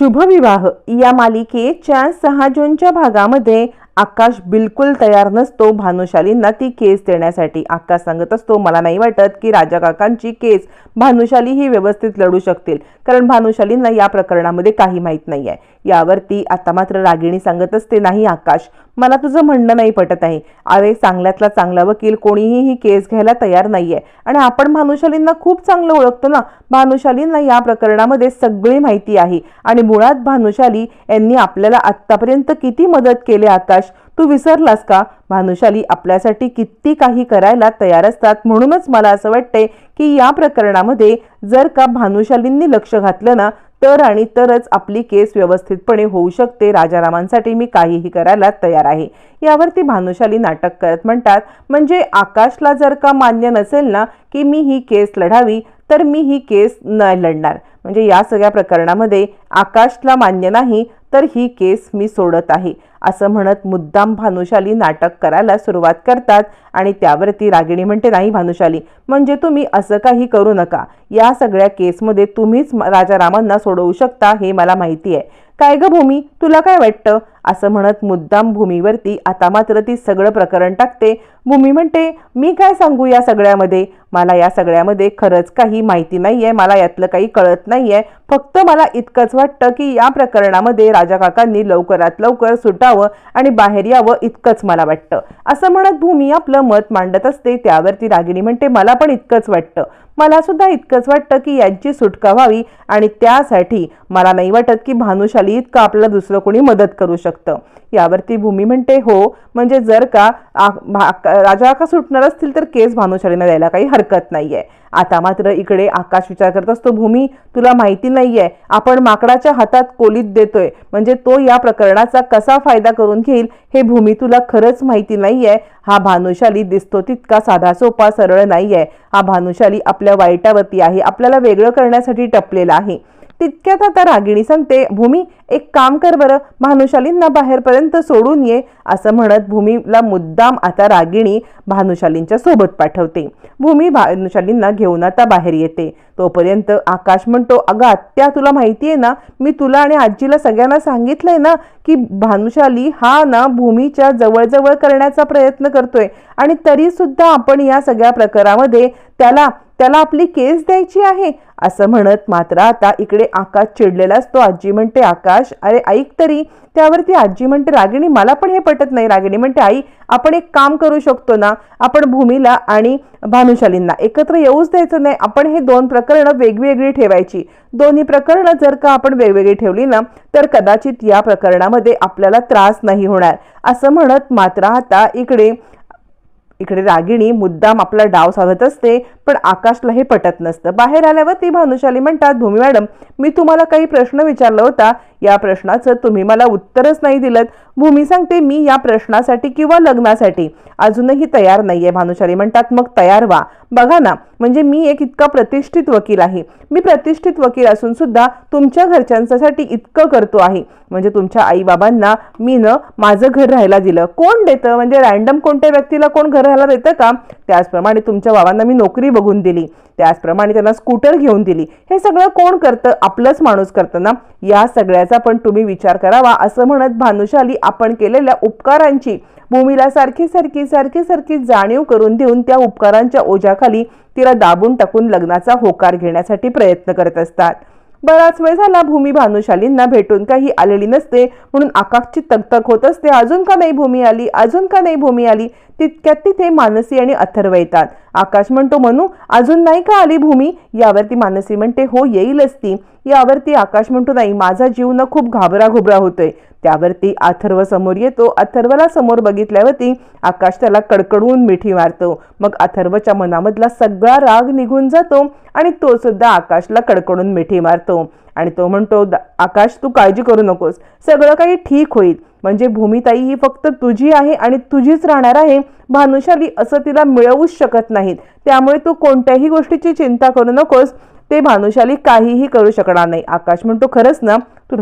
शुभविवाह. या मालिकेच्या सहा जूनच्या भागामध्ये आकाश बिलकुल तयार नसतो भानुशालींना ती केस देण्यासाठी. आकाश सांगत असतो मला नाही वाटत की राजा काकांची केस भानुशाली ही व्यवस्थित लढू शकतील कारण भानुशालींना या प्रकरणामध्ये काही माहीत नाही आहे यावरती आता मात्र रागिणी सांगत असते नाही आकाश मला तुझं म्हणणं नाही पटत आहे. अरे चांगल्यातला चांगला वकील कोणीही ही केस घ्यायला तयार नाही आहे आणि आपण भानुशालींना खूप चांगलं ओळखतो ना? भानुशालींना या प्रकरणामध्ये सगळी माहिती आहे. आणि मुळात भानुशाली यांनी आपल्याला आत्तापर्यंत किती मदत केली आकाश? तू विसरलास का? भानुशाली आपल्यासाठी किती काही करायला तयार असतात. म्हणूनच मला असं वाटतंय की या प्रकरणामध्ये जर का भानुशालींनी लक्ष घातलं ना तर आणि तरच आपली केस व्यवस्थितपणे होऊ शकते. राजारामांसाठी मी काहीही करायला तयार आहे. यावरती भानुशाली नाटक करत म्हणतात म्हणजे आकाशला जर का मान्य नसेल ना की मी ही केस लढावी तर मी ही केस न लढणार. म्हणजे या सगळ्या प्रकरणामध्ये आकाशला मान्य नाही तर ही केस मी सोडत आहे. असं म्हणत मुद्दाम भानुशाली नाटक करायला सुरुवात करतात आणि त्यावरती रागिणी म्हणते नाही भानुशाली म्हणजे तुम्ही असं काही करू नका. या सगळ्या केसमध्ये तुम्हीच राजारामांना सोडवू शकता हे मला माहिती आहे. काय ग भूमी? तुला काय वाटतं? असं म्हणत मुद्दाम भूमीवरती आता मात्र ती सगळं प्रकरण टाकते. भूमी म्हणते मी काय सांगू या सगळ्यामध्ये? मला या सगळ्यामध्ये खरंच काही माहिती नाही आहे मला यातलं काही कळत नाही आहे फक्त मला इतकंच वाटतं की या प्रकरणामध्ये राजा काकांनी लवकरात लवकर करावं आणि बाहेर यावं इतकंच मला वाटतं. असं म्हणत भूमी आपलं मत मांडत असते. त्यावरती रागिणी म्हणते मला पण इतकंच वाटतं. मला सुद्धा इतकंच वाटतं की यांची सुटका व्हावी आणि त्यासाठी मला नाही वाटत की भानुशाली इतकं आपल्याला दुसरं कोणी मदत करू शकतं. यावरती भूमी म्हणते हो म्हणजे जर का राजा का सुटणार असतील तर केस भानुशालीनं द्यायला काही हरकत नाही आहे आता मात्र इकडे आकाश विचार करत असतो भूमी तुला माहिती नाहीये आपण माकडाच्या हातात कोलीत देतोय. म्हणजे तो या प्रकरणाचा कसा फायदा करून घेईल हे भूमी तुला खरंच माहिती नाहीये. हा भानुशाली दिसतो तितका साधा सोपा सरळ नाहीये. हा भानुशाली आपल्या वाईटावरती आहे आपल्याला वेगळं करण्यासाठी टपलेला आहे. तितक्यात आता रागिणी सांगते भूमी एक काम कर बरं भानुशालींना बाहेरपर्यंत सोडून ये असं म्हणत भूमीला मुद्दाम आता रागिणी भानुशालींच्या सोबत पाठवते. भूमी भानुशालींना घेऊन आता बाहेर येते. तोपर्यंत आकाश म्हणतो अगं आत्या तुला माहिती आहे ना मी तुला आणि आजीला सगळ्यांना सांगितलंय ना की भानुशाली हा ना भूमीच्या जवळजवळ करण्याचा प्रयत्न करतोय. आणि तरी सुद्धा आपण या सगळ्या प्रकारामध्ये त्याला त्याला आपली केस द्यायची आहे. असं म्हणत मात्र आता इकडे आकाश चिडलेला असतो. आजी म्हणते आकाश अरे ऐक तरी त्यावरती आजी म्हणते रागिणी मला पण हे पटत नाही रागिणी. म्हणते आई आपण एक काम करू शकतो ना आपण भूमीला आणि भानुशालींना एकत्र येऊच द्यायचं नाही आपण हे दोन प्रकरणं वेगवेगळी ठेवायची. दोन्ही प्रकरणं जर का आपण वेगवेगळी ठेवली ना तर कदाचित या प्रकरणामध्ये आपल्याला त्रास नाही होणार. असं म्हणत मात्र आता इकडे इकडे रागिणी मुद्दाम आपला डाव साधत असते. पण आकाशला हे पटत नसतं. बाहेर आल्यावर ती भानुशाली म्हणतात भूमी मॅडम मी तुम्हाला काही प्रश्न विचारला होता. या प्रश्नाचं तुम्ही मला उत्तरच नाही दिलं भूमी सांगते मी या प्रश्नासाठी किंवा लग्नासाठी अजूनही तयार नाहीये. भानुशाली म्हणतात मग तयार व्हा. बघा ना म्हणजे मी एक इतका प्रतिष्ठित वकील आहे. मी प्रतिष्ठित वकील असून सुद्धा तुमच्या घरच्यांसाठी इतकं करतो आहे. म्हणजे तुमच्या आई बाबांना मी न माझं घर राहायला दिलं. कोण देतं? म्हणजे रॅन्डम कोणत्या व्यक्तीला कोण घर राहायला देतं का? त्याचप्रमाणे तुमच्या बाबांना मी नोकरी बघून दिली. त्याचप्रमाणे त्यांना स्कूटर घेऊन दिली. हे सगळं कोण करतं? आपलंच माणूस करतं ना? या सगळ्याचा पण तुम्ही विचार करावा असं म्हणत भानुशाली आपण केलेल्या उपकारांची. भूमीला सारखी सारखी सारखी सारखी जाणीव करून देऊन त्या उपकारांच्या ओझ्याखाली तिला दाबून टाकून लग्नाचा होकार घेण्यासाठी प्रयत्न करत असतात. बराच वेळ झाला भूमी भानुशालींना भेटून. काही आलेली नसते म्हणून आकाशची तकतक होत असते. अजून का नाही भूमी आली? अजून का नाही भूमी आली? तितक्यात तिथे मानसी आणि अथर्व येतात. आकाश म्हणतो म्हणू अजून नाही का आली भूमी? यावरती मानसी म्हणते हो येईलच ती यावरती आकाश म्हणतो नाही माझा जीव ना खूप घाबरा घुबरा होतोय. त्यावरती अथर्व समोर येतो. अथर्वला समोर बघितल्यावरती आकाश त्याला कडकडून मिठी मारतो. मग अथर्वच्या मनामधला सगळा राग निघून जातो आणि तो सुद्धा आकाशला कडकडून मिठी मारतो. आणि तो म्हणतो आकाश तू काळजी करू नकोस. सगळं काही ठीक होईल. म्हणजे भूमिताई ही फक्त तुझी आहे आणि तुझीच राहणार आहे. भानुशाली असं तिला मिळवूच शकत नाहीत. त्यामुळे तू कोणत्याही गोष्टीची चिंता करू नकोस. ते भानुशाली काहीही करू शकणार नाही. आकाश म्हणतो खरंच ना? तू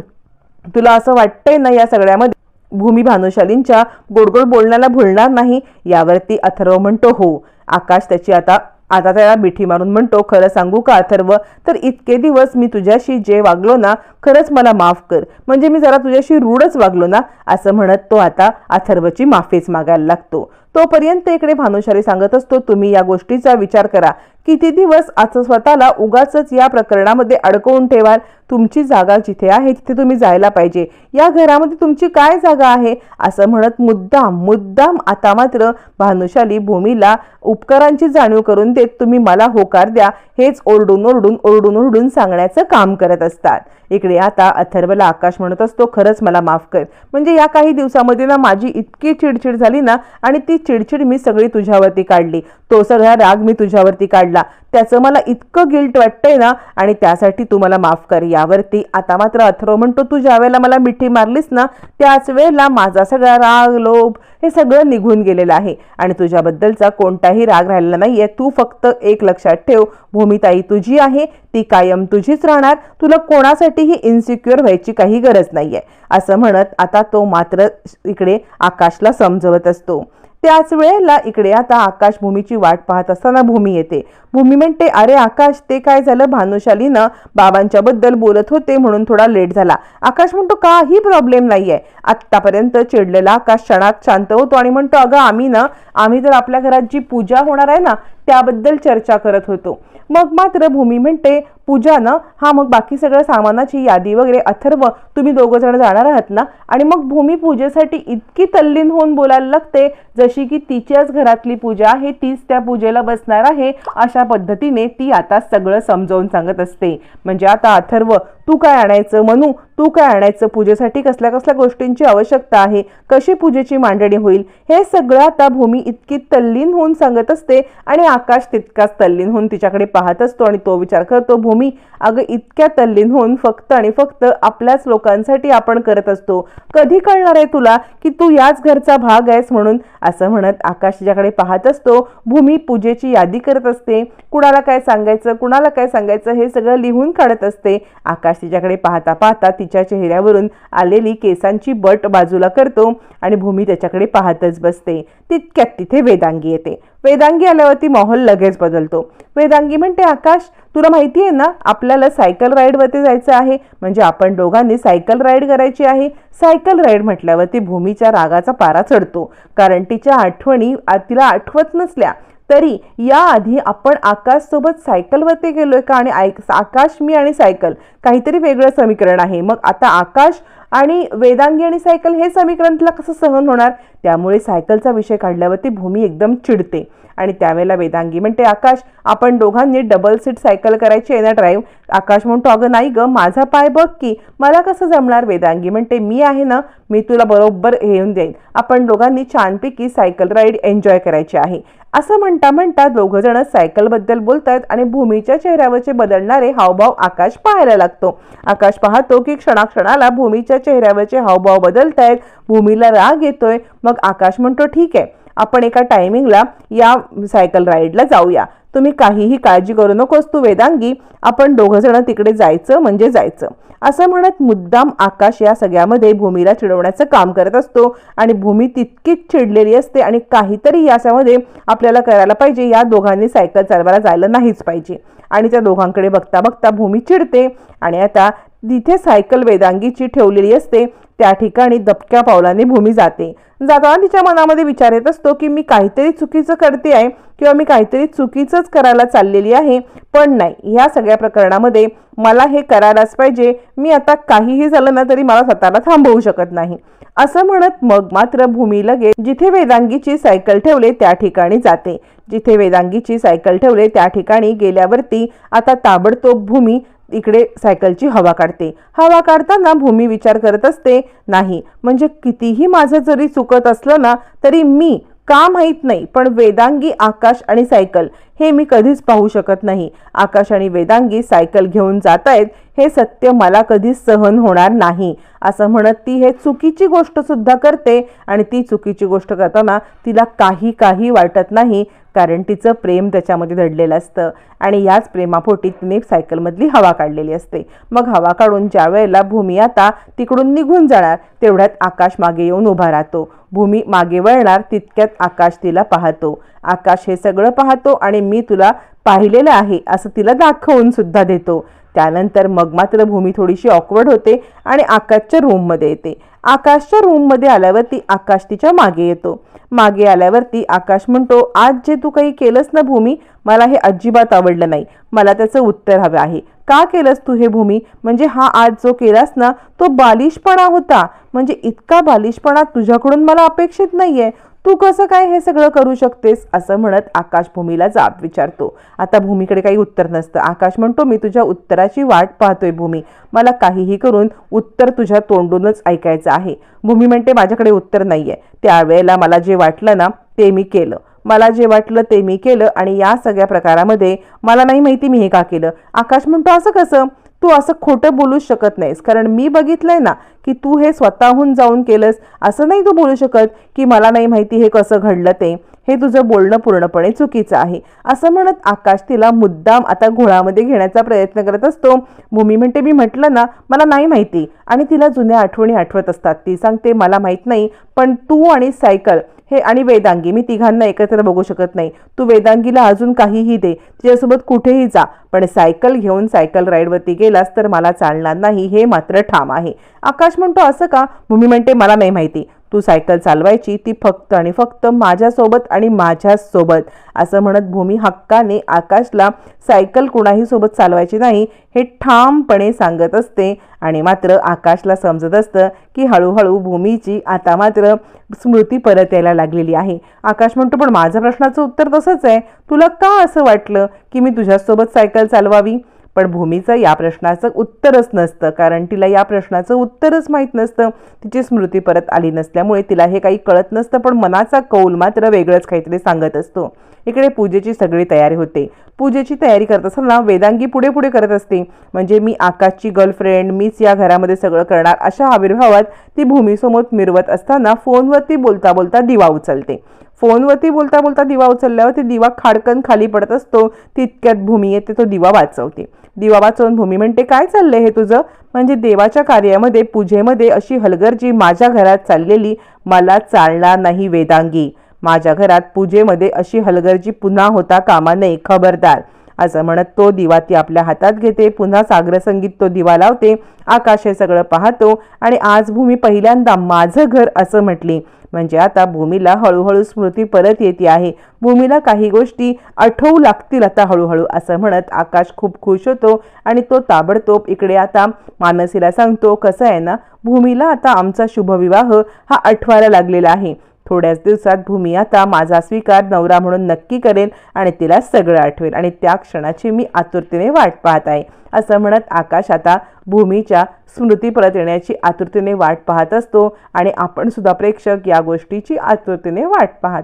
तुला असं वाटतंय ना या सगळ्यामध्ये? भूमी भानुशालींच्या गोडगोड बोलण्याला भुलणार नाही यावरती अथर्व म्हणतो हो. आकाश त्याची आता आता त्याला मिठी मारून म्हणतो खरं सांगू का अथर्व? तर इतके दिवस मी तुझ्याशी जे वागलो ना खरंच मला माफ कर. म्हणजे मी जरा तुझ्याशी रूढच वागलो ना? असं म्हणत तो आता अथर्वची माफीच मागायला लागतो. तोपर्यंत इकडे भानुशाली सांगत असतो तुम्ही या गोष्टीचा विचार करा. किती दिवस आता स्वतःला उगाच या प्रकरणामध्ये अडकवून ठेवाल? तुमची जागा जिथे आहे तिथे तुम्ही जायला पाहिजे. या घरामध्ये तुमची काय जागा आहे? असं म्हणत मुद्दाम मुद्दाम आता मात्र भानुशाली भूमीला उपकारांची जाणीव करून देत तुम्ही मला होकार द्या. हेच ओरडून ओरडून ओरडून ओरडून सांगण्याचं काम करत असतात. इकडे आता अथर्वला आकाश म्हणत असतो खरंच मला माफ कर. म्हणजे या काही दिवसामध्ये ना माझी इतकी चिडचिड झाली ना आणि ती चिडचिड मी सगळी तुझ्यावरती काढली. तो सगळा राग मी तुझ्यावरती काढला. त्याचं मला इतकं गिल्ट वाटतंय ना आणि त्यासाठी तू मला माफ कर. यावरती आता मात्र अथरो म्हणतो तू ज्या वेळेला मला मिठी मारलीस ना त्याच वेळेला माझा सगळा राग लोभ हे सगळं निघून गेलेलं आहे. आणि तुझ्याबद्दलचा कोणताही राग राहिलेला नाहीये. तू फक्त एक लक्षात ठेव भूमिताई तुझी आहे ती कायम तुझीच राहणार. तुला कोणासाठीही इन्सिक्युअर व्हायची काही गरज नाहीये. असं म्हणत आता तो मात्र इकडे आकाशला समजवत असतो. त्याच वेळेला इकडे आता आकाश भूमीची वाट पाहत असताना भूमी येते. भूमी म्हणते अरे आकाश ते काय झालं? भानुशालीनं बाबांच्या बद्दल बोलत होते म्हणून थोडा लेट झाला. आकाश म्हणतो काही प्रॉब्लेम नाही आहे आत्तापर्यंत चिडलेला आकाश क्षणात शांत होतो आणि म्हणतो अगं आम्ही ना आम्ही तर आपल्या घरात जी पूजा होणार आहे ना त्याबद्दल चर्चा करत होतो. मग मात्र भूमी म्हणते पूजा ना हा मग बाकी सगळं सामानाची यादी वगैरे अथर्व तुम्ही दोघं जण जाणार आहात ना? आणि मग भूमी पूजेसाठी इतकी तल्लीन होऊन बोलायला लागते जशी की तिच्याच घरातली पूजा आहे तीच त्या पूजेला बसणार आहे अशा पद्धतीने ती आता सगळं समजावून सांगत असते. म्हणजे आता अथर्व तू काय आणायचं? म्हणू तू काय आणायचं? पूजेसाठी कसल्या कसल्या गोष्टींची आवश्यकता आहे? कशी पूजेची मांडणी होईल? हे सगळं आता भूमी इतकी तल्लीन होऊन सांगत असते आणि आकाश तितकाच तल्लीन होऊन तिच्याकडे पाहत असतो आणि तो विचार करतो भूमी अगं इतक्या तल्लीन होऊन फक्त आणि फक्त आपल्याच लोकांसाठी आपण करत असतो. कधी कळणार आहे तुला की तू याच घरचा भाग आहेस म्हणून? असं म्हणत आकाश पाहत असतो. भूमी पूजेची यादी करत असते. कुणाला काय सांगायचं कुणाला काय सांगायचं हे सगळं लिहून काढत असते. आकाश तिच्याकडे पाहता पाहता तिच्या चेहऱ्यावरून आलेली केसांची बट बाजूला करतो आणि भूमी त्याच्याकडे पाहतच बसते. तितक्यात तिथे वेदांगी येते. वेदांगी आल्यावरती माहोल लगेच बदलतो. वेदांगी म्हणते आकाश तुला माहिती आहे ना आपल्याला सायकल राईडवरती जायचं आहे. म्हणजे आपण दोघांनी सायकल राईड करायची आहे. सायकल राईड म्हटल्यावरती भूमीच्या रागाचा पारा चढतो. कारण तिच्या आठवणी आ- तिला आठवत नसल्या तरी याआधी आपण आकाशसोबत सायकलवरती गेलो आहे का? आणि ऐक आकाश मी आणि सायकल. काहीतरी वेगळं समीकरण आहे. मग आता आकाश आणि वेदांगी आणि सायकल हे समीकरण तिला कसं सहन होणार? त्यामुळे सायकलचा विषय काढल्यावरती भूमी एकदम चिडते. आणि त्यावेळेला वेदांगी म्हणते आकाश आपण दोघांनी डबल सीट सायकल करायची आहे ना ड्राईव्ह आकाश म्हणतो अगं नाही ग माझा पाय बघ की मला कसं जमणार वेदांगी? म्हणते मी आहे ना मी तुला बरोबर येऊन देईन आपण दोघांनी छानपैकी सायकल राईड एन्जॉय करायची आहे. असं म्हणता म्हणता दोघंजण सायकलबद्दल बोलतात आणि भूमीच्या चेहऱ्यावरचे बदलणारे हावभाव आकाश पाहायला लागतो. आकाश पाहतो की क्षणाक्षणाला भूमीच्या चेहऱ्यावरचे हावभाव बदलत आहेत भूमीला राग येतोय. मग आकाश म्हणतो ठीक आहे. आपण एका टायमिंगला या सायकल राईडला जाऊया. तुम्ही काहीही काळजी करू नकोस तू वेदांगी. आपण दोघंजणं तिकडे जायचं म्हणजे जायचं. असं म्हणत मुद्दाम आकाश या सगळ्यामध्ये भूमीला चिडवण्याचं काम करत असतो आणि भूमी तितकीच चिडलेली असते आणि काहीतरी याच्यामध्ये आपल्याला करायला पाहिजे. या दोघांनी सायकल चालवायला जायला नाहीच पाहिजे. आणि त्या दोघांकडे बघता बघता भूमी चिडते आणि आता तिथे सायकल वेदांगीची ठेवलेली असते. त्या ठिकाणी दबक्या पावलाने भूमी जाते. जाताना तिच्या मनामध्ये विचार येत असतो की मी काहीतरी चुकीचं करते आहे किंवा मी काहीतरी चुकीचंच करायला चाललेली आहे पण नाही. ह्या सगळ्या प्रकरणामध्ये मला हे करायलाच पाहिजे. मी आता काहीही झालं ना तरी मला स्वतःला थांबवू शकत नाही. असं म्हणत मग मात्र भूमी लगेच जिथे वेदांगीची सायकल ठेवले त्या ठिकाणी जाते. जिथे वेदांगीची सायकल ठेवले त्या ठिकाणी गेल्यावरती आता ताबडतोब भूमी इकडे सायकलची हवा काढते. हवा काढताना भूमी विचार करत असते नाही म्हणजे कितीही माझं जरी चुकत असलं ना तरी मी का माहीत नाही पण वेदांगी आकाश आणि सायकल हे मी कधीच पाहू शकत नाही. आकाश आणि वेदांगी सायकल घेऊन जात आहेत हे सत्य मला कधीच सहन होणार नाही. असं म्हणत ती हे चुकीची गोष्ट सुद्धा करते आणि ती चुकीची गोष्ट करताना तिला काही काही वाटत नाही कारण तिचं प्रेम त्याच्यामध्ये दडलेलं असतं आणि याच प्रेमापोटी तिने सायकलमधली हवा काढलेली असते. मग हवा काढून ज्या वेळेला भूमी आता तिकडून निघून जाणार तेवढ्यात आकाश मागे येऊन उभा राहतो. भूमी मागे वळणार तितक्यात आकाश तिला पाहतो. आकाश हे सगळं पाहतो आणि मी तुला पाहिलेलं आहे असं तिला दाखवून सुद्धा देतो. त्यानंतर मग मात्र भूमी थोडीशी ऑकवर्ड होते आणि आकाशच्या रूममध्ये येते. आकाशच्या रूममध्ये आल्यावरती आकाश तिच्यामागे येतो. मागे आल्यावरती आकाश म्हणतो आज जे तू काही केलंस ना भूमी मला हे अजिबात आवडलं नाही. मला त्याचं उत्तर हवं आहे. का केलंस तू हे भूमी? म्हणजे हा आज जो केलास ना तो बालिशपणा होता. म्हणजे इतका बालिशपणा तुझ्याकडून मला अपेक्षित नाही आहे तू कसं काय हे सगळं करू शकतेस? असं म्हणत आकाश भूमीला जाब विचारतो. आता भूमीकडे काही उत्तर नसतं. आकाश म्हणतो मी तुझ्या उत्तराची वाट पाहतोय भूमी. मला काहीही करून उत्तर तुझ्या तोंडूनच ऐकायचं आहे. भूमी म्हणते माझ्याकडे उत्तर नाही आहे त्यावेळेला मला जे वाटलं ना ते मी केलं. मला जे वाटलं ते मी केलं आणि या सगळ्या प्रकारामध्ये मला नाही माहिती मी हे का केलं. आकाश म्हणतो असं कसं? तू असं खोटं बोलूच शकत नाहीस. कारण मी बघितलंय ना की तू हे स्वतःहून जाऊन केलंस. असं नाही तू बोलू शकत की मला नाही माहिती हे कसं घडलं ते. हे तुझं बोलणं पूर्णपणे चुकीचं आहे. असं म्हणत आकाश तिला मुद्दाम आता घोळामध्ये घेण्याचा प्रयत्न करत असतो. भूमी म्हणते मी म्हटलं ना मला नाही माहिती. आणि तिला जुन्या आठवणी आठवत असतात. ती सांगते मला माहीत नाही पण तू आणि सायकल हे आणि वेदांगी मी तिघांना एकत्र बघू शकत नाही. तू वेदांगीला अजून काहीही दे तिच्यासोबत कुठेही जा पण सायकल घेऊन सायकल राईडवरती गेलास तर मला चालणार नाही हे मात्र ठाम आहे. आकाश म्हणतो असं का? भूमी म्हणते मला नाही माहिती. तू सायकल चालवायची ती फक्त आणि फक्त माझ्यासोबत आणि माझ्याच सोबत असं म्हणत भूमी हक्काने आकाशला सायकल कुणाही सोबत चालवायची नाही हे ठामपणे सांगत असते. आणि मात्र आकाशला समजत असतं की हळूहळू भूमीची आता मात्र स्मृती परत यायला लागलेली आहे. आकाश म्हणतो पण माझ्या प्रश्नाचं उत्तर तसंच आहे. तुला का असं वाटलं की मी तुझ्यासोबत सायकल चालवावी? पण भूमीचं या प्रश्नाचं उत्तरच नसतं. कारण तिला या प्रश्नाचं उत्तरच माहीत नसतं. तिची स्मृती परत आली नसल्यामुळे तिला हे काही कळत नसतं पण मनाचा कौल मात्र वेगळंच काहीतरी सांगत असतो. इकडे पूजेची सगळी तयारी होते. पूजेची तयारी करत असताना वेदांगी पुढे पुढे करत असते. म्हणजे मी आकाशची गर्लफ्रेंड मीच या घरामध्ये सगळं करणार अशा आविर्भावात ती भूमीसमोर मिरवत असताना फोनवरती बोलता बोलता दिवा उचलते. फोनवरती बोलता बोलता दिवा उचलल्यावर ते दिवा खाडकन खाली पडत असतो. तितक्यात भूमी येते तो दिवा वाचवते. दिवा वाचवून भूमी म्हणते काय चाललंय हे तुझं? म्हणजे देवाच्या कार्यामध्ये पूजेमध्ये अशी हलगर्जी माझ्या घरात चाललेली मला चालणार नाही वेदांगी. माझ्या घरात पूजेमध्ये अशी हलगर्जी पुन्हा होता कामा नये खबरदार. असं म्हणत तो दिवा ती आपल्या हातात घेते पुन्हा सागरसंगीत तो दिवा लावते आकाश हे सगळं पाहतो आणि आज भूमी पहिल्यांदा माझं घर असं म्हटली. म्हणजे आता भूमीला हळूहळू स्मृती परत येते आहे. भूमीला काही गोष्टी आठवू लागतील आता हळूहळू असं म्हणत आकाश खूप खुश होतो आणि तो ताबडतोब इकडे आता मानसीला सांगतो कसं आहे ना भूमीला आता आमचा शुभविवाह हा आठवायला लागलेला आहे. थोड्याच दिवसात भूमी आता माझा स्वीकार नवरा म्हणून नक्की करेल आणि तिला सगळं आठवेल आणि त्या क्षणाची मी आतुरतेने वाट पाहत आहे. असं म्हणत आकाश आता भूमीच्या स्मृती परत येण्याची आतुरतेने वाट पाहत असतो आणि आपण सुद्धा प्रेक्षक या गोष्टीची आतुरतेने वाट पाहत